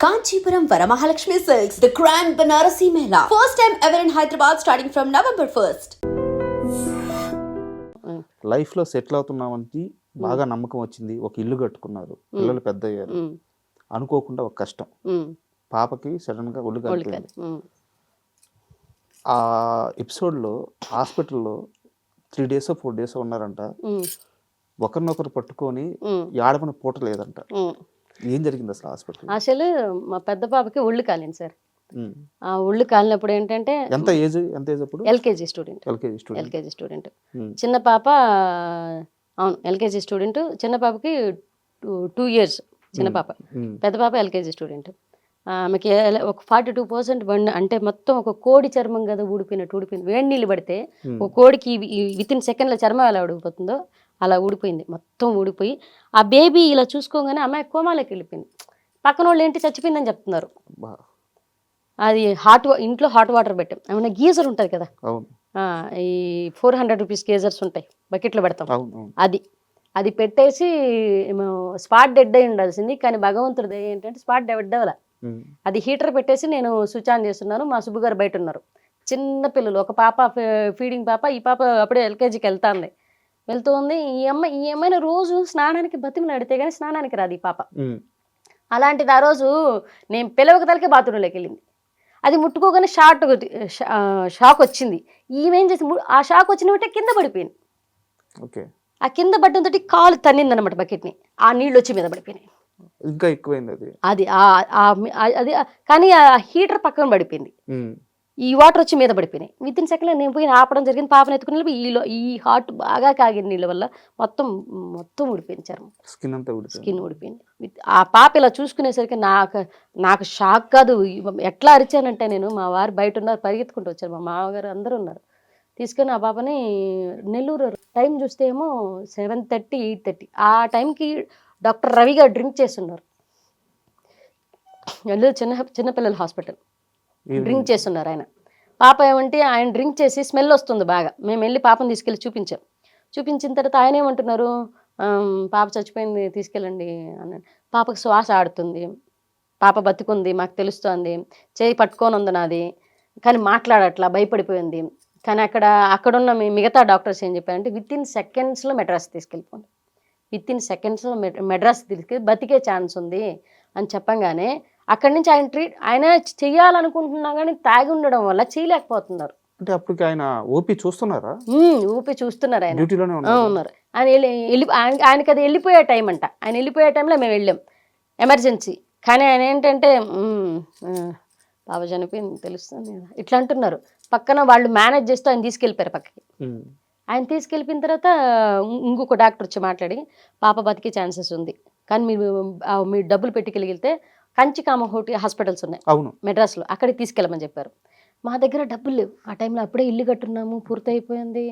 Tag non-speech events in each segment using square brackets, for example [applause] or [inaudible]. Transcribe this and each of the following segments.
Kanchipuram Varamahalakshmi Silks, the grand Banarasi Mela. First time ever in Hyderabad starting from November 1st. లైఫ్లో settle అవుతున్నామంటే బాగా నమ్మకం వచ్చింది. ఒక ఇల్లు కట్టుకున్నారు. పిల్లలు పెద్ద అయ్యారు ఉమ్, అనుకోకుండా ఒక కష్టం. పాపకి సడన్గా ఒళ్ళు కలిపింది ఆ ఎపిసోడ్లో హాస్పిటల్లో త్రీ డేస్ ఫోర్ డేస్ ఉన్నారంట. ఒకరినొకరు పట్టుకొని ఆడమని పూట లేదంట. ఏం జరిగింది అసలు హాస్పిటల్? అసలు మా పెద్ద పాపకి ఒళ్ళు కాలింది సార్. ఆ ఒళ్ళు కాలినప్పుడు ఏంటంటే ఎంత ఏజ్ ఎంత ఏజ్ అప్పుడు? LKG student. LKG student. LKG student. చిన్న పాప అవును ఎల్కేజీ స్టూడెంట్. చిన్న పాపకి టూ ఇయర్స్ చిన్న పాప. పెద్ద పాప ఎల్కేజీ స్టూడెంట్. ఆమెకి ఒక ఫార్టీ టూ పర్సెంట్ బండి అంటే మొత్తం ఒక కోడి చర్మం కదా ఊడిపోయినట్టు ఊడిపోయింది వేడి నీళ్ళు పడితే ఒక కోడికి విత్ ఇన్ సెకండ్లో చర్మం ఎలా ఊడిపోతుందో అలా ఊడిపోయింది. మొత్తం ఊడిపోయి ఆ బేబీ ఇలా చూసుకోగానే అమ్మాయి కోమాలోకి వెళ్ళిపోయింది. పక్కన వాళ్ళు ఏంటి చచ్చిపోయిందని చెప్తున్నారు. అది హాట్ ఇంట్లో హాట్ వాటర్ పెట్టాం. ఏమన్నా గీజర్ ఉంటుంది కదా? ఈ ఫోర్ హండ్రెడ్ రూపీస్ గేజర్స్ ఉంటాయి. బకెట్లో పెడతాం. అది. అది పెట్టేసి స్పాట్ డెడ్ అయి ఉండాల్సింది. కానీ భగవంతుడి దయ ఏంటంటే స్పాట్ డెడ్ అవ్వాల. అది హీటర్ పెట్టేసి నేను స్విచ్ ఆన్ చేస్తున్నాను. మా సుబ్బు గారు బయట ఉన్నారు. చిన్న పిల్లలు ఒక పాప ఫీడింగ్ పాప ఈ పాప అప్పుడే ఎల్కేజీకి వెళ్తాంది. వెళ్తూ ఉంది ఈ అమ్మాయి ఈ అమ్మాయిని రోజు స్నానానికి బతిమలు అడితే కానీ స్నానానికి రాదు ఈ పాప. అలాంటిది ఆ రోజు నేను పిలవక తలకే బాత్రూంలోకి వెళ్ళింది అది ముట్టుకోగానే షార్ట్ షాక్ వచ్చింది. ఈమెం చేసి ఆ షాక్ వచ్చిన వెంటనే కింద పడిపోయింది. ఓకే. ఆ కింద పడ్డంతో కాలు తన్నింది అనమాట బకెట్ని. ఆ నీళ్ళు వచ్చి మీద పడిపోయినాయి. ఇంకా ఎక్కువైంది అది. అది అది కానీ ఆ హీటర్ పక్కన పడిపోయింది. ఈ వాటర్ వచ్చి మీద పడిపోయినాయి. విత్ ఇన్ సెకండ్ నేను పోయి ఆపడం జరిగింది. పాపను ఎత్తుకుని ఈలో ఈ హాట్ బాగా కాగిన నీళ్ళ వల్ల మొత్తం మొత్తం ఊడిపోయింది చర్మం. స్కిన్ అంతా స్కిన్ ఊడిపోయింది. ఆ పాప ఇలా చూసుకునేసరికి నాకు నాకు షాక్ కాదు. ఎట్లా అరిచానంటే నేను మా వారు బయట ఉన్నారు పరిగెత్తుకుంటూ వచ్చారు. మా మామగారు అందరూ ఉన్నారు. తీసుకొని ఆ పాపని నెల్లూరు టైం చూస్తే ఏమో సెవెన్ థర్టీ ఎయిట్ థర్టీ. ఆ టైంకి డాక్టర్ రవి గారు డ్రింక్ చేస్తున్నారు. నెల్లూరు చిన్న చిన్నపిల్లల హాస్పిటల్. డ్రింక్ చేస్తున్నారు ఆయన. పాప ఏమంటే ఆయన డ్రింక్ చేసి స్మెల్ వస్తుంది బాగా. మేము వెళ్ళి పాపను తీసుకెళ్ళి చూపించాం. చూపించిన తర్వాత ఆయన ఏమంటున్నారు? "ఆమ్, పాప చచ్చిపోయింది తీసుకెళ్ళండి అన్నాడు పాపకు శ్వాస ఆడుతుంది. పాప బతుకుంది మాకు తెలుస్తోంది. చేయి పట్టుకొని ఉంది నాది. కానీ మాట్లాడట్లా భయపడిపోయింది. కానీ అక్కడ అక్కడున్న మీ మిగతా డాక్టర్స్ ఏం చెప్పారంటే విత్ ఇన్ సెకండ్స్లో మెడ్రాస్ తీసుకెళ్ళిపోండి. విత్ ఇన్ సెకండ్స్లో మెడ్రాస్ తీసుకెళ్ళి బతికే ఛాన్స్ ఉంది అని చెప్పంగానే అక్కడి నుంచి ఆయన ట్రీట్ ఆయన చేయాలనుకుంటున్నా కానీ తాగి ఉండడం వల్ల చేయలేకపోతున్నారు. అంటే అప్పటికి ఆయన ఓపీ చూస్తున్నారా? ఊపి చూస్తున్నారు ఆయన. డ్యూటీలోనే ఉన్నారు. ఆయన వెళ్ళి వెళ్ళి- ఆయన- ఆయనకి అది వెళ్ళిపోయే టైం అంట. ఆయన వెళ్ళిపోయే టైంలో మేము వెళ్ళాం. ఎమర్జెన్సీ. కానీ ఆయన ఏంటంటే "ఉమ్, ఆ, బాబా చనిపోయింది తెలుస్తుంది ఇట్లా అంటున్నారు. పక్కన వాళ్ళు మేనేజ్ చేస్తూ ఆయన తీసుకెళ్ళిపోయారు పక్కకి. ఆయన తీసుకెళ్ళిపోయిన తర్వాత ఇంకొక డాక్టర్ వచ్చి మాట్లాడి పాప బతికే ఛాన్సెస్ ఉంది. కానీ మీరు మీరు డబ్బులు పెట్టుకెళ్ళితే కంచి కామహోటి హాస్పిటల్స్ ఉన్నాయి. అవును. మెడ్రాస్లో. అక్కడికి తీసుకెళ్ళమని చెప్పారు. మా దగ్గర డబ్బులు లేవు. ఆ టైంలో అప్పుడే ఇల్లు కట్టున్నాము పూర్తయిపోయింది.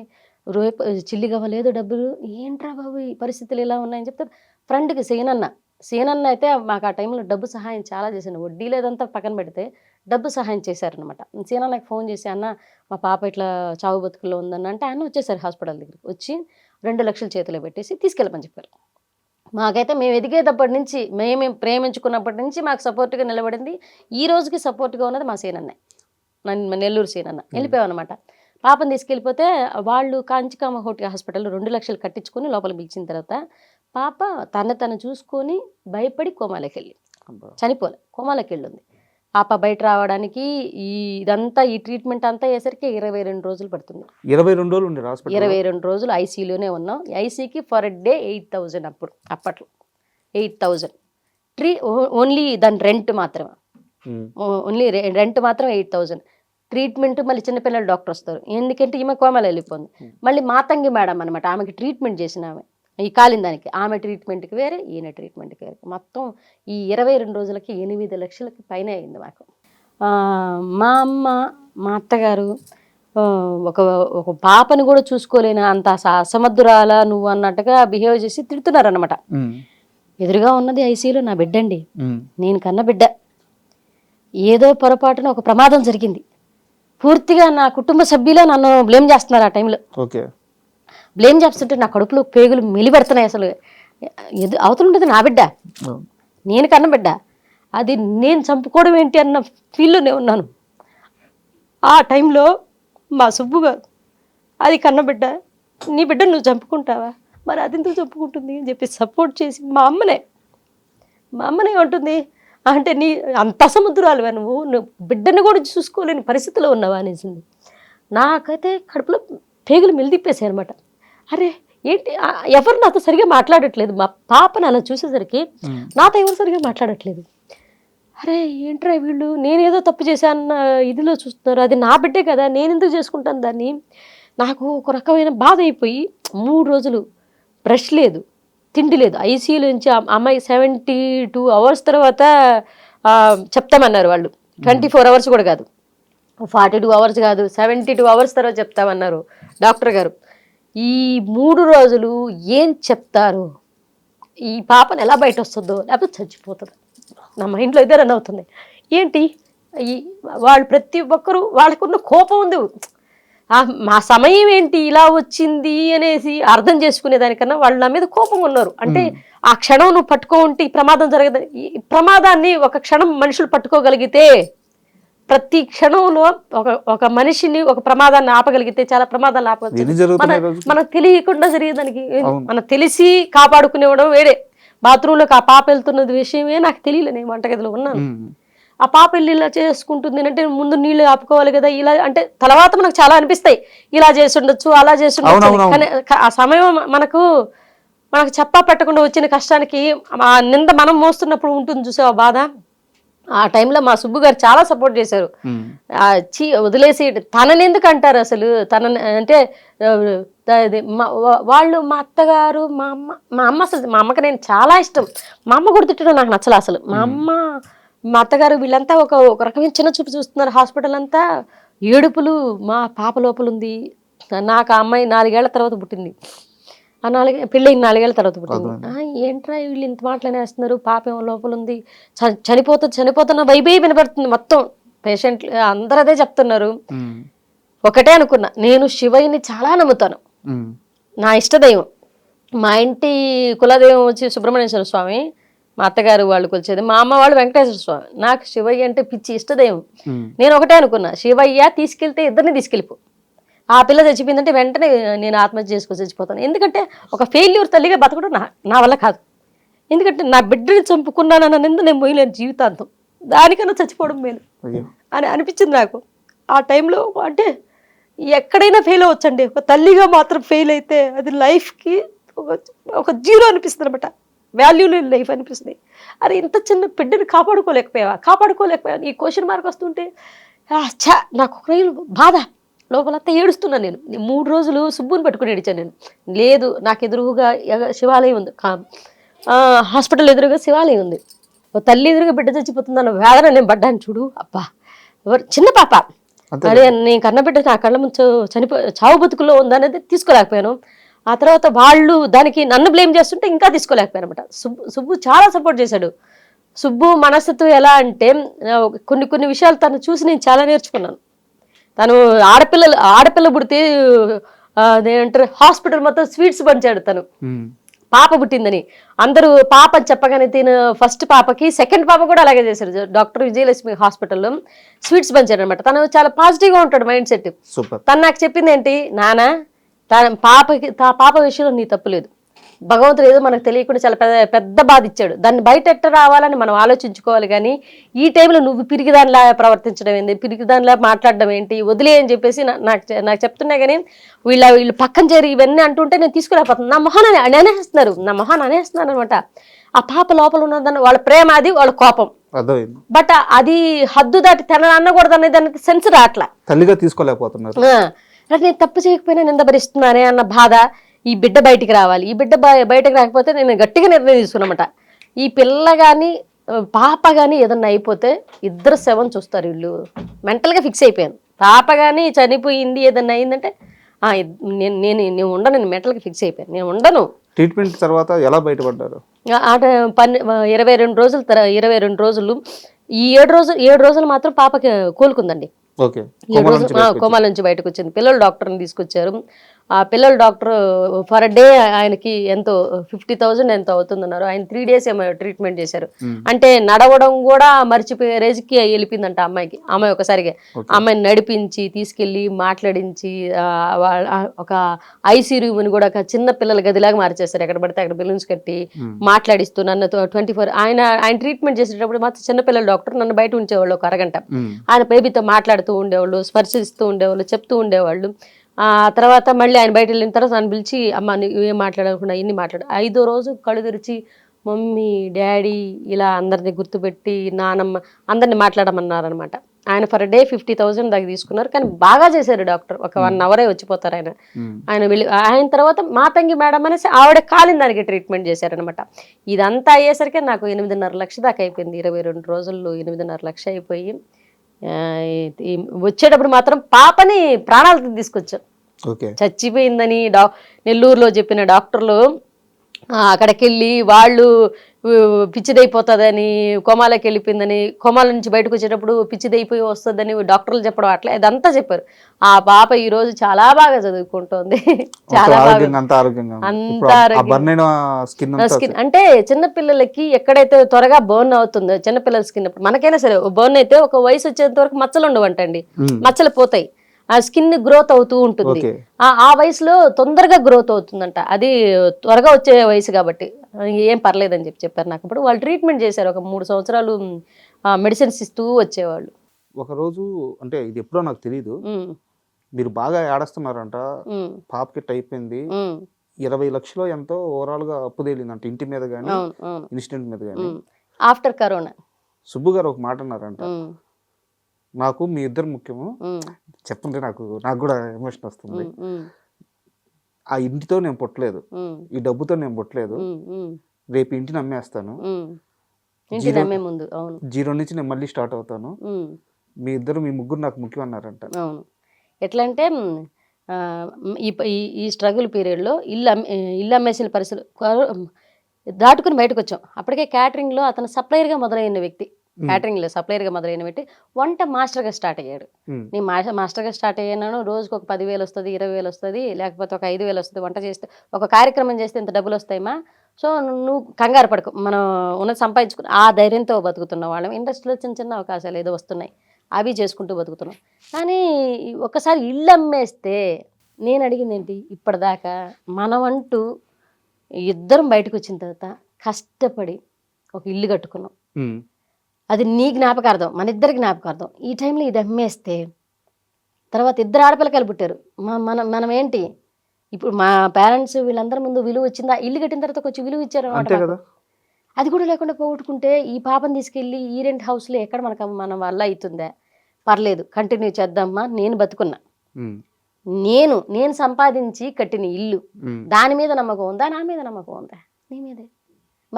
రేపు చిల్లి కావలేదు డబ్బులు. ఏంట్రా బాబు ఈ పరిస్థితులు ఇలా ఉన్నాయని చెప్తే ఫ్రెండ్కి సేనన్న. సేనన్న అయితే మాకు ఆ టైంలో డబ్బు సహాయం చాలా చేశాను వడ్డీ లేదంతా పక్కన పెడితే డబ్బు సహాయం చేశారనమాట సేనన్నకి ఫోన్ చేసి అన్న మా పాప ఇట్లా చావు బతుకుల్లో ఉందన్న అంటే ఆయన వచ్చేసారు హాస్పిటల్ దగ్గరికి. వచ్చి రెండు లక్షలు చేతిలో పెట్టేసి తీసుకెళ్ళమని చెప్పారు. మాకైతే మేము ఎదిగేటప్పటి నుంచి మేము ప్రేమించుకున్నప్పటి నుంచి మాకు సపోర్ట్గా నిలబడింది. ఈ రోజుకి సపోర్ట్గా ఉన్నది మా సేనన్నే. నన్ను నెల్లూరు సేనన్న. వెళ్ళిపోయామన్నమాట. పాపని తీసుకెళ్ళిపోతే వాళ్ళు కాంచికామ హోటి హాస్పిటల్లో రెండు లక్షలు కట్టించుకొని లోపల పిలిచిన తర్వాత పాప తన తను చూసుకొని భయపడి కోమాలోకి వెళ్ళి. చనిపోలే. కోమాలోకి వెళ్ళింది. పాప బయట రావడానికి ఈ ఇదంతా ఈ ట్రీట్మెంట్ అంతా అయ్యేసరికి ఇరవై రెండు రోజులు పడుతుంది. ఇరవై రెండు రోజులు ఉండే హాస్పిటల్ ఇరవై రెండు రోజులు ఐసీయూలోనే ఉన్నాం. ఐసీకి ఫర్ డే ఎయిట్ థౌజండ్ అప్పుడు అప్పట్లో. Eight thousand. ట్రీ ఓన్లీ దాని రెంట్ మాత్రమే. ఓన్లీ రెంట్ మాత్రం ఎయిట్ థౌజండ్. ట్రీట్మెంట్ మళ్ళీ చిన్నపిల్లల డాక్టర్ వస్తారు. ఎందుకంటే ఈమె కోమలు వెళ్ళిపోయింది. మళ్ళీ మాతంగి మేడం అనమాట ఆమెకి ట్రీట్మెంట్ చేసిన ఆమె. ఈ కాలిన దానికి. ఆమె ట్రీట్మెంట్కి వేరే ఈయన ట్రీట్మెంట్కి వేరే. మొత్తం ఈ ఇరవై రెండు రోజులకి ఎనిమిది లక్షలకి పైన అయింది మాకు. మా అమ్మ మా అత్తగారు ఒక ఒక పాపని కూడా చూసుకోలేని అంత అస- అసమర్థురాల నువ్వు అన్నట్టుగా బిహేవ్ చేసి తిడుతున్నారనమాట ఎదురుగా ఉన్నది ఐసీలో నా బిడ్డ అండి నేను కన్న బిడ్డ. ఏదో పొరపాటున ఒక ప్రమాదం జరిగింది. పూర్తిగా నా కుటుంబ సభ్యులే నన్ను బ్లేమ్ చేస్తున్నారు ఆ టైంలో. ఓకే. బ్లేమ్ చేస్తుంటే నా కడుపులో పేగులు మెలిపెడుతున్నాయి అసలు. ఎదు అవతలుంటుంది నా బిడ్డ. నేను కన్న బిడ్డ. అది నేను చంపుకోవడం ఏంటి అన్న ఫీల్లోనే ఉన్నాను. ఆ టైంలో మా సుబ్బుగా అది కన్నబిడ్డ నీ బిడ్డ నువ్వు చంపుకుంటావా? మరి అది ఎందుకు చంపుకుంటుంది? అని చెప్పి సపోర్ట్ చేసి మా అమ్మనే. మా అమ్మనే ఉంటుంది అంటే నీ అంత సముద్రాలువా నువ్వు నువ్వు బిడ్డను కూడా చూసుకోలేని పరిస్థితిలో ఉన్నావా అనేసింది. నాకైతే కడుపులో పేగులు మెలిదిప్పేసాయి అనమాట అరే ఏంటి? ఎవరు నాతో సరిగా మాట్లాడట్లేదు? మా పాపను అలా చూసేసరికి నాతో ఎవరు సరిగా మాట్లాడట్లేదు? అరే ఏంట్రా వీళ్ళు? నేనేదో తప్పు చేశాన్న ఇదిలో చూస్తున్నారు. అది నా బిడ్డే కదా నేను ఎందుకు చేసుకుంటాను దాన్ని? నాకు ఒక రకమైన బాధ అయిపోయి మూడు రోజులు బ్రష్ లేదు తిండి లేదు. ఐసీయూలో నుంచి అమ్మాయి సెవెంటీ టూ అవర్స్ తర్వాత చెప్తామన్నారు వాళ్ళు. ట్వంటీ ఫోర్ అవర్స్ కూడా కాదు. ఫార్టీ టూ అవర్స్ కాదు సెవెంటీ టూ అవర్స్ తర్వాత చెప్తామన్నారు డాక్టర్ గారు. ఈ మూడు రోజులు ఏం చెప్తారు? ఈ పాపను ఎలా బయట వస్తుందో లేకపోతే చచ్చిపోతుంది? నా మైండ్లో ఇదే రన్ అవుతుంది. ఏంటి? ఈ వాళ్ళు ప్రతి ఒక్కరూ వాళ్ళకున్న కోపం ఉంది. ఆ, మా సమయం ఏంటి? ఇలా వచ్చింది అనేసి అర్థం చేసుకునే దానికన్నా వాళ్ళు నా మీద కోపం ఉన్నారు. అంటే ఆ క్షణం నువ్వు పట్టుకో ఉంటే ప్రమాదం జరగదు ఈ ప్రమాదాన్ని ఒక క్షణం మనుషులు పట్టుకోగలిగితే ప్రతి క్షణంలో ఒక ఒక మనిషిని ఒక ప్రమాదాన్ని ఆపగలిగితే చాలా ప్రమాదాలు మన- మనకు తెలియకుండా జరిగేదానికి. మనకు తెలిసి కాపాడుకునేవడం వేరే. బాత్రూంలోకి ఆ పాప వెళ్తున్నది విషయమే నాకు తెలియలే నేను వంటగదిలో ఉన్నాను. ఆ పాప వెళ్ళి ఇలా చేసుకుంటుంది అంటే ముందు నీళ్ళు ఆపుకోవాలి కదా ఇలా అంటే తర్వాత మనకు చాలా అనిపిస్తాయి. ఇలా చేసి ఉండొచ్చు అలా చేసి ఉండొచ్చు. కానీ ఆ సమయం మనకు మనకు చెప్పా పెట్టకుండా వచ్చిన కష్టానికి ఆ నింద మనం మోస్తున్నప్పుడు ఉంటుంది చూసావు బాధ? ఆ టైంలో మా సుబ్బు గారు చాలా సపోర్ట్ చేశారు. చీ వదిలేసి తనని ఎందుకు అంటారు అసలు? తన అంటే వాళ్ళు మా అత్తగారు మా అమ్మ మా అమ్మ అసలు మా అమ్మకి నేను చాలా ఇష్టం. మా అమ్మ కూడా తిట్టడం నాకు నచ్చలే అసలు. మా అమ్మ మా అత్తగారు వీళ్ళంతా ఒక ఒక రకమైన చిన్న చూపు చూస్తున్నారు హాస్పిటల్ అంతా. ఏడుపులు మా పాప లోపల ఉంది నాకు ఆ అమ్మాయి నాలుగేళ్ళ తర్వాత పుట్టింది. ఆ నాలుగే పెళ్ళి నాలుగేళ్ళ తర్వాత పుట్టింది. ఏంట్రా వీళ్ళు ఇంత మాటలనేస్తున్నారు పాప లోపల ఉంది. చనిపోతుంది చనిపోతున్న వైబే వినపడుతుంది మొత్తం. పేషెంట్ అందరూ అదే చెప్తున్నారు. ఒకటే అనుకున్నా. నేను శివయ్యని చాలా నమ్ముతాను. నా ఇష్టదైవం. మా ఇంటి కులదైవం వచ్చి సుబ్రహ్మణ్యేశ్వర స్వామి మా అత్తగారు వాళ్ళు కొలిచేది మా అమ్మ వాళ్ళు వెంకటేశ్వర స్వామి. నాకు శివయ్య అంటే పిచ్చి ఇష్టదైవం. నేను ఒకటే అనుకున్నా. శివయ్య తీసుకెళ్తే ఇద్దరిని తీసుకెళ్ళిపో. ఆ పిల్ల చచ్చిపోయిందంటే వెంటనే నేను ఆత్మహత్య చేసుకొని చచ్చిపోతాను. ఎందుకంటే ఒక ఫెయిల్యూర్ తల్లిగా బతకడం నా నా వల్ల కాదు. ఎందుకంటే నా బిడ్డని చంపుకున్నానన్న నింద నేను పోయలేను జీవితాంతం. దానికన్నా చచ్చిపోవడం మేలు. అని అనిపించింది నాకు. ఆ టైంలో అంటే ఎక్కడైనా ఫెయిల్ అవ్వచ్చండి. ఒక తల్లిగా మాత్రం ఫెయిల్ అయితే అది లైఫ్కి ఒక జీరో అనిపిస్తుంది అనమాట వాల్యూ లేని లైఫ్ అనిపిస్తుంది. అరే ఇంత చిన్న బిడ్డని కాపాడుకోలేకపోయావా? కాపాడుకోలేకపోయావా? ఈ క్వశ్చన్ మార్క్ వస్తుంటే "ఆ, ఛా నాకు ఒక బాధ. లోపలంతా ఏడుస్తున్నాను నేను. మూడు రోజులు సుబ్బుని పట్టుకుని ఏడిచాను నేను. లేదు నాకు ఎదురుగా శివాలయం ఉంది. హాస్పిటల్ ఎదురుగా శివాలయం ఉంది. ఓ తల్లి ఎదురుగా బిడ్డ చచ్చిపోతుందన్న వేదన నేను పడ్డాను. చూడు అబ్బా! ఎవరు? చిన్న పాప. అదే నేను కన్న బిడ్డ నా కళ్ళ ముందు చనిపో చావు బతుకులో ఉందనేది తీసుకోలేకపోయాను. ఆ తర్వాత వాళ్ళు దానికి నన్ను బ్లేమ్ చేస్తుంటే ఇంకా తీసుకోలేకపోయాను అనమాట సుబ్బు సుబ్బు చాలా సపోర్ట్ చేశాడు. సుబ్బు మనస్తత్వం ఎలా అంటే కొన్ని కొన్ని విషయాలు తను చూసి నేను చాలా నేర్చుకున్నాను. తను ఆడపిల్లలు ఆడపిల్ల పుడితే అదేంటారు హాస్పిటల్ మొత్తం స్వీట్స్ పంచాడు తను. పాప పుట్టిందని. అందరూ పాప అని చెప్పగానే తిన ఫస్ట్ పాపకి సెకండ్ పాప కూడా అలాగే చేశారు. డాక్టర్ విజయలక్ష్మి హాస్పిటల్లో స్వీట్స్ పంచారు అనమాట తను చాలా పాజిటివ్గా ఉంటాడు మైండ్ సెట్. తను నాకు చెప్పింది ఏంటి నాన్న తన పాపకి తా పాప విషయంలో నీ తప్పు లేదు. భగవంతుడు ఏదో మనకు తెలియకుండా చాలా పెద్ద పెద్ద బాధ ఇచ్చాడు. దాన్ని బయట ఎట్ట రావాలని మనం ఆలోచించుకోవాలి కానీ ఈ టైంలో నువ్వు పిరిగిదానిలా ప్రవర్తించడం ఏంటి పిరిగిదానిలా మాట్లాడడం ఏంటి? వదిలే అని చెప్పేసి నాకు నాకు చెప్తున్నా కానీ వీళ్ళ వీళ్ళు పక్కన చేరి ఇవన్నీ అంటుంటే నేను తీసుకురాకపోతున్నాను నా మొహాన్ అని అనేస్తున్నారు. నా మొహాన్ అనేస్తున్నారు అనమాట ఆ పాప లోపల ఉన్నదాన్ని వాళ్ళ ప్రేమ అది వాళ్ళ కోపం. బట్ అది హద్దు దాటి తన అనకూడదు అనేది దానికి సెన్స్ రావట్లా తల్లిగా తీసుకోలేకపోతున్నారు. నేను తప్పు చేయకపోయినా నింద భరిస్తున్నానే అన్న బాధ. ఈ బిడ్డ బయటికి రావాలి. ఈ బిడ్డ బయ- బయటకు రాకపోతే నేను గట్టిగా నిర్ణయం తీసుకున్నమాట. ఈ పిల్ల కానీ పాప కానీ ఏదన్నా అయిపోతే ఇద్దరు శవం చూస్తారు వీళ్ళు. మెంటల్గా ఫిక్స్ అయిపోయాను. పాప కానీ చనిపోయింది ఏదన్నా అయిందంటే నేను నేను నేను ఉండను నేను మెంటల్గా ఫిక్స్ అయిపోయాను. నేను ఉండను. ట్రీట్మెంట్ తర్వాత ఎలా బయటపడ్డారు? ఆట పన్నె ఇరవై రెండు రోజుల తర ఇరవై రెండు రోజులు. ఈ ఏడు రోజులు ఏడు రోజులు మాత్రం పాపకి కోలుకుందండి. ఓకే. ఏడు రోజులు ఆ, కోమా నుంచి బయటకు వచ్చింది. పిల్లలు డాక్టర్ని తీసుకొచ్చారు. ఆ పిల్లల డాక్టర్ ఫర్ డే ఆయనకి ఎంతో ఫిఫ్టీ థౌజండ్ ఎంతో అవుతుందన్నారు. ఆయన త్రీ డేస్ ఏమో ట్రీట్మెంట్ చేశారు. అంటే నడవడం కూడా మర్చిపోయే రేజ్కి వెళ్ళిపోయిందంట అమ్మాయికి. అమ్మాయి ఒకసారిగా అమ్మాయిని నడిపించి తీసుకెళ్ళి మాట్లాడించి ఒక ఐసీ రూమ్ని కూడా ఒక చిన్న పిల్లల గదిలాగా మార్చేస్తారు ఎక్కడ పడితే అక్కడ బెలూన్స్ కట్టి మాట్లాడిస్తూ నన్ను ట్వంటీ ఫోర్ ఆయన ఆయన ట్రీట్మెంట్ చేసేటప్పుడు మాత్రం చిన్నపిల్లల డాక్టర్ నన్ను బయట ఉంచేవాళ్ళు ఒక అరగంట. ఆయన బేబీతో మాట్లాడుతూ ఉండేవాళ్ళు స్పర్శిస్తూ ఉండేవాళ్ళు చెప్తూ ఉండేవాళ్ళు. ఆ తర్వాత మళ్ళీ ఆయన బయట వెళ్ళిన తర్వాత నన్ను పిలిచి అమ్మ నువ్వు ఏం మాట్లాడకుండా ఇన్ని మాట్లాడు. ఐదో రోజు కళ్ళు తెరిచి మమ్మీ డాడీ ఇలా అందరిని గుర్తుపెట్టి నానమ్మ అందరిని మాట్లాడమన్నారనమాట. ఆయన ఫర్ డే ఫిఫ్టీ థౌజండ్ దాకా తీసుకున్నారు. కానీ బాగా చేశారు డాక్టర్. ఒక వన్ అవరే వచ్చిపోతారు ఆయన. ఆయన వెళ్ళి ఆయన తర్వాత మా తంగి మేడం అనేసి ఆవిడ కాలిన దానికి ట్రీట్మెంట్ చేశారనమాట. ఇదంతా అయ్యేసరికి నాకు ఎనిమిదిన్నర లక్ష దాకా అయిపోయింది. ఇరవై రెండు రోజుల్లో ఎనిమిదిన్నర లక్ష అయిపోయి వచ్చేటప్పుడు మాత్రం పాపని ప్రాణాలతో తీసుకొచ్చాం ఓకే. చచ్చిపోయిందని డా నెల్లూరులో చెప్పిన డాక్టర్లు అక్కడికి వెళ్ళి వాళ్ళు పిచ్చిదైపోతుందని కోమాలోకి వెళ్ళిపోయిందని కోమాల నుంచి బయటకు వచ్చేటప్పుడు పిచ్చిదైపోయి వస్తుందని డాక్టర్లు చెప్పడం అట్లా ఇదంతా చెప్పారు. ఆ పాప ఈ రోజు చాలా బాగా చదువుకుంటోంది. చాలా స్కిన్ అంటే చిన్నపిల్లలకి ఎక్కడైతే త్వరగా బర్న్ అవుతుందో చిన్నపిల్లల స్కిన్ మనకైనా సరే బర్న్ అయితే ఒక వయసు వచ్చేంత వరకు మచ్చలు ఉండవంటండి. మచ్చలు పోతాయి. ఆ స్కిన్ గ్రోత్ అవుతూ ఉంటుంది. ఆ వయసులో తొందరగా గ్రోత్ అవుతుందంట. అది త్వరగా వచ్చే వయసు కాబట్టి. ఏం పర్లేదని చెప్పి చెప్పారు నాకు. ఇప్పుడు వాళ్ళు ట్రీట్మెంట్ చేశారు. ఒక మూడు సంవత్సరాలు మెడిసిన్స్ ఇస్తూ వచ్చేవాళ్ళు. ఒక రోజు అంటే ఇది ఎప్పుడో నాకు తెలియదు మీరు బాగా ఏడుస్తున్నారంట. కిట్ అయిపోయింది. ఇరవై లక్షలు ఎంతో ఓవరాల్గా అప్పు తేలిందంట ఇంటి మీద గానీ అవును ఇన్సిడెంట్ మీద గానీ. After corona. సుబ్బు గారు ఒక మాట అన్నారంట. నాకు మీ ఇద్దరు ముఖ్యము. చెప్తుంటే నాకు నాకు కూడా ఎమోషన్ వస్తుంది. ఆ ఇంటితో నేను పుట్టలేదు. ఈ డబ్బుతో నేను పుట్టలేదు. రేపు ఇంటిని అమ్మేస్తాను ముందు అవును. జీరో నుంచి నేను మళ్ళీ స్టార్ట్ అవుతాను. మీ ఇద్దరు మీ ముగ్గురు నాకు ముఖ్యం అన్నారంట. అవును. ఎట్లా అంటే ఈ స్ట్రగుల్ పీరియడ్లో ఇల్లు ఇల్లు అమ్మేసిన పరిస్థితులు దాటుకుని బయటకు వచ్చాం అప్పటికే క్యాటరింగ్లో అతను సప్లయర్గా మొదలైన వ్యక్తి. క్యాటరింగ్లో సప్లయర్గా మొదలైన వ్యక్తి వంట మాస్టర్గా స్టార్ట్ అయ్యాడు. నేను మాస్టర్ మాస్టర్గా స్టార్ట్ అయ్యాను రోజుకు ఒక పదివేలు వస్తుంది ఇరవై వేలు వస్తుంది లేకపోతే ఒక ఐదు వేలు వస్తుంది వంట చేస్తే ఒక కార్యక్రమం చేస్తే ఇంత డబ్బులు వస్తాయమ్మా? సో నువ్వు కంగారు పడకు. మనం ఉన్నది సంపాదించుకుని ఆ ధైర్యంతో బతుకుతున్న వాళ్ళం. ఇండస్ట్రీలో చిన్న చిన్న అవకాశాలు ఏదో వస్తున్నాయి. అవి చేసుకుంటూ బతుకుతున్నాం. కానీ ఒకసారి ఇల్లు అమ్మేస్తే నేను అడిగింది ఏంటి? ఇప్పటిదాకా మనమంటూ ఇద్దరం బయటకు వచ్చిన తర్వాత కష్టపడి ఒక ఇల్లు కట్టుకున్నాం. అది నీ జ్ఞాపకార్థం మన ఇద్దరి జ్ఞాపకార్థం. ఈ టైంలో ఇది అమ్మేస్తే తర్వాత ఇద్దరు ఆడపిల్లకాయలు పుట్టారు. మనం మనం ఏంటి ఇప్పుడు మా పేరెంట్స్ వీళ్ళందరి ముందు విలువ వచ్చిందా ఇల్లు కట్టిన తర్వాత కొంచెం విలువ ఇచ్చారు అది కూడా లేకుండా పోగొట్టుకుంటే ఈ పాపని తీసుకెళ్ళి ఈ రెంట్ హౌస్లో ఎక్కడ మనకు మన వల్ల అవుతుందా పర్లేదు కంటిన్యూ చేద్దామా? నేను బతుకున్నా. నేను నేను సంపాదించి కట్టిన ఇల్లు. దాని మీద నమ్మకం ఉందా? నా మీద నమ్మకం ఉందా? నీ మీదే.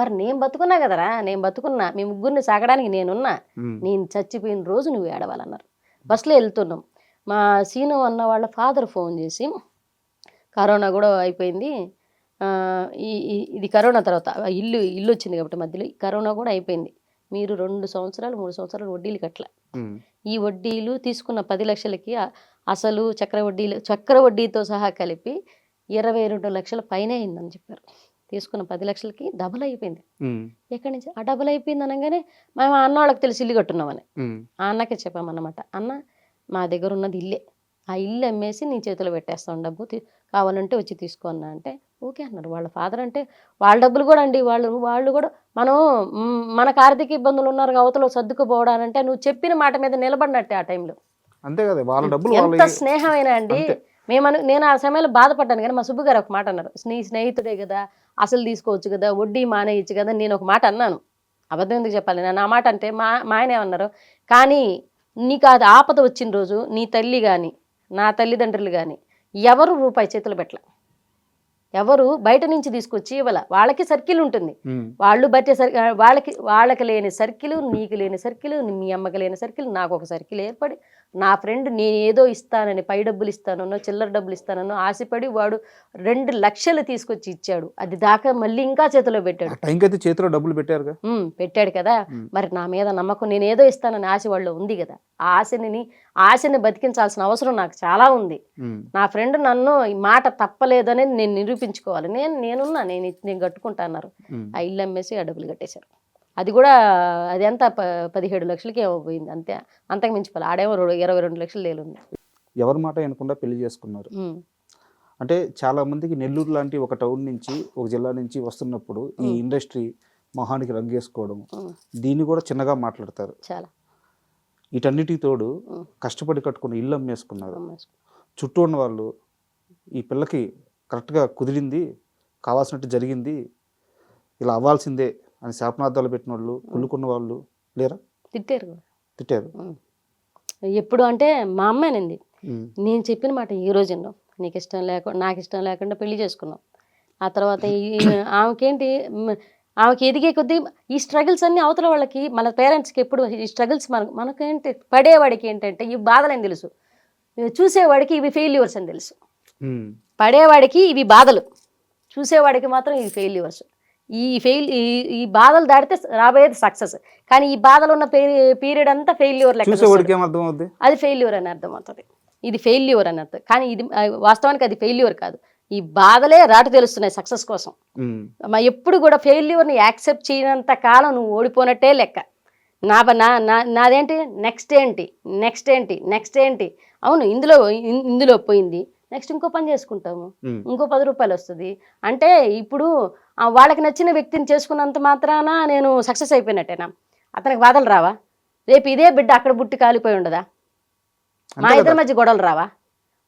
మరి నేను బతుకున్నా కదరా నేను బతుకున్నా మీ ముగ్గురిని సాగడానికి నేనున్నా. నేను చచ్చిపోయిన రోజు నువ్వు ఏడవాలన్నారు. బస్సులో వెళ్తున్నాం. మా సీను అన్న వాళ్ళ ఫాదర్ ఫోన్ చేసి కరోనా కూడా అయిపోయింది. ఆ, ఈ ఇది కరోనా తర్వాత ఇల్లు ఇల్లు వచ్చింది కాబట్టి మధ్యలో కరోనా కూడా అయిపోయింది. మీరు రెండు సంవత్సరాలు మూడు సంవత్సరాలు వడ్డీలు కట్టలే. ఈ వడ్డీలు తీసుకున్న పది లక్షలకి అసలు చక్ర వడ్డీలు చక్ర వడ్డీతో సహా కలిపి ఇరవై రెండు లక్షల పైనే అయిందని చెప్పారు. తీసుకున్న పది లక్షలకి డబుల్ అయిపోయింది. ఎక్కడి నుంచి? ఆ డబుల్ అయిపోయింది అనగానే మేము అన్న వాళ్ళకి తెలిసి ఇల్లు కట్టున్నామని. ఆ అన్నకే చెప్పామన్నమాట. అన్న మా దగ్గర ఉన్నది ఇల్లే. ఆ ఇల్లు అమ్మేసి నీ చేతిలో పెట్టేస్తాం. డబ్బు కావాలంటే వచ్చి తీసుకో అన్న. అంటే ఓకే అన్నారు. వాళ్ళ ఫాదర్ అంటే వాళ్ళ డబ్బులు కూడా అండి. వాళ్ళు వాళ్ళు కూడా మనం మనకు ఆర్థిక ఇబ్బందులు ఉన్నారు అవతల సర్దుకుపోవడానంటే నువ్వు చెప్పిన మాట మీద నిలబడినట్టే ఆ టైంలో. అంతే కదా. వాళ్ళ డబ్బులు ఎంత స్నేహమైనా అండి. మేము నేను ఆ సమయంలో బాధపడ్డాను కానీ మా సుబ్బు గారు ఒక మాట అన్నారు. నీ స్నేహితుడే కదా. అసలు తీసుకోవచ్చు కదా వడ్డీ మానేయచ్చు కదా నేను ఒక మాట అన్నాను. అబద్ధం ఎందుకు చెప్పాలి? నేను ఆ మాట అంటే మా మా ఆయన ఏమన్నారు? కానీ నీకు అది ఆపద వచ్చిన రోజు నీ తల్లి కానీ నా తల్లిదండ్రులు కానీ ఎవరు రూపాయి చేతులు పెట్టలే. ఎవరు బయట నుంచి తీసుకొచ్చి ఇవ్వాల. వాళ్ళకి సర్కిల్ ఉంటుంది. వాళ్ళు బట్టే సర్ వాళ్ళకి వాళ్ళకి లేని సర్కిల్ నీకు లేని సర్కిల్ మీ అమ్మకి లేని సర్కిల్ నాకు ఒక సర్కిల్ ఏర్పడి నా ఫ్రెండ్ నేను ఏదో ఇస్తానని పై డబ్బులు ఇస్తానన్నో చిల్లర డబ్బులు ఇస్తానన్నో ఆశపడి వాడు రెండు లక్షలు తీసుకొచ్చి ఇచ్చాడు. అది దాకా మళ్ళీ ఇంకా చేతిలో పెట్టాడు. అయితే చేతిలో డబ్బులు పెట్టారుగా? ఉమ్, పెట్టాడు కదా. మరి నా మీద నమ్మకం నేను ఏదో ఇస్తానని ఆశ వాళ్ళు ఉంది కదా. ఆ ఆశని ఆశని బతికించాల్సిన అవసరం నాకు చాలా ఉంది. నా ఫ్రెండ్ నన్ను ఈ మాట తప్పలేదని నేను నిరూపించుకోవాలి. నేను నేనున్నా నేను నేను కట్టుకుంటా అన్నారు. ఆ ఇల్లు అమ్మేసి ఆ డబ్బులు కట్టేశారు. అది కూడా అది ఎంత పదిహేడు లక్షలకి పోయింది అంతే. అంతకు మించిపోలే ఆడేమో ఇరవై రెండు లక్షలు లేలుంది ఎవరి మాట వినకుండా పెళ్ళి చేసుకున్నారు. అంటే చాలా మందికి నెల్లూరు లాంటి ఒక టౌన్ నుంచి ఒక జిల్లా నుంచి వస్తున్నప్పుడు ఈ ఇండస్ట్రీ మొహానికి రంగేసుకోవడం దీన్ని కూడా చిన్నగా మాట్లాడతారు. చాలా. వీటన్నిటికి తోడు. కష్టపడి కట్టుకున్న ఇల్లు అమ్మేసుకున్నారు. అమ్మేసుకో. చుట్టూ ఉన్న వాళ్ళు ఈ పిల్లకి కరెక్ట్గా కుదిరింది కావాల్సినట్టు జరిగింది ఇలా అవ్వాల్సిందే అని శాపనార్థాలు పెట్టిన వాళ్ళు కుళ్ళుకున్న వాళ్ళు లేరా? తిట్టారు. తిట్టారు. ఎప్పుడు అంటే మా అమ్మాయినంది. ఉమ్, నేను చెప్పిన మాట ఈ రోజుల్లో నీకు ఇష్టం లేకుండా నాకు ఇష్టం లేకుండా పెళ్ళి చేసుకున్నాం. ఆ తర్వాత [coughs] ఆమెకేంటి ఆమెకి ఎదిగే కొద్దీ ఈ స్ట్రగుల్స్ అన్ని అవతల వాళ్ళకి మన పేరెంట్స్కి ఎప్పుడు ఈ స్ట్రగుల్స్ మన మనకేంటి పడేవాడికి ఏంటంటే ఈ బాధలని తెలుసు. చూసేవాడికి ఇవి ఫెయిల్యూర్స్ అని తెలుసు. పడేవాడికి ఇవి బాధలు. చూసేవాడికి మాత్రం ఇవి ఫెయిల్యూర్స్ ఈ ఫెయిల్ ఈ ఈ బాధలు దాటితే రాబోయేది సక్సెస్ కానీ ఈ బాధలు ఉన్న పీరియడ్ అంతా ఫెయిల్యూర్ లెక్క అది ఫెయిల్యూర్ అని అర్థం అవుతుంది ఇది ఫెయిల్యూర్ అని అర్థం కానీ ఇది వాస్తవానికి అది ఫెయిల్యూర్ కాదు. ఈ బాధలే రాటు తెలుస్తున్నాయి సక్సెస్ కోసం. ఎప్పుడు కూడా ఫెయిల్యూర్ని యాక్సెప్ట్ చేయనంత కాలం నువ్వు ఓడిపోయినట్టే లెక్క. నా బ- నా నాదేంటి? నెక్స్ట్ ఏంటి? నెక్స్ట్ ఏంటి? నెక్స్ట్ ఏంటి? అవును ఇందులో ఇందులో పోయింది. నెక్స్ట్ ఇంకో పని చేసుకుంటాము. ఇంకో పది రూపాయలు వస్తుంది అంటే ఇప్పుడు వాళ్ళకి నచ్చిన వ్యక్తిని చేసుకున్నంత మాత్రాన నేను సక్సెస్ అయిపోయినట్టేనా? అతనికి బాధలు రావా? రేపు ఇదే బిడ్డ అక్కడ బుట్టి కాలిపోయి ఉండదా? మా ఇద్దరి మధ్య గొడవలు రావా?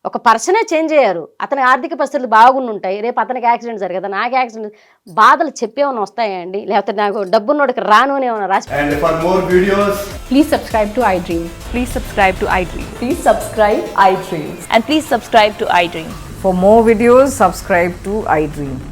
ఒక పర్సనే చేంజ్ అయ్యారు. అతని ఆర్థిక పరిస్థితులు బాగుండి ఉంటాయి రేపు అతనికి యాక్సిడెంట్ జరగదా? నాకు యాక్సిడెంట్ బాధలు చెప్పేమన్నా వస్తాయండి. లేకపోతే నాకు డబ్బున్నోడికి రాను అని ఏమన్నా రాసి And for more videos, Please subscribe to iDream. Please subscribe to iDream. Please subscribe iDream. And please subscribe to iDream. For more videos, subscribe to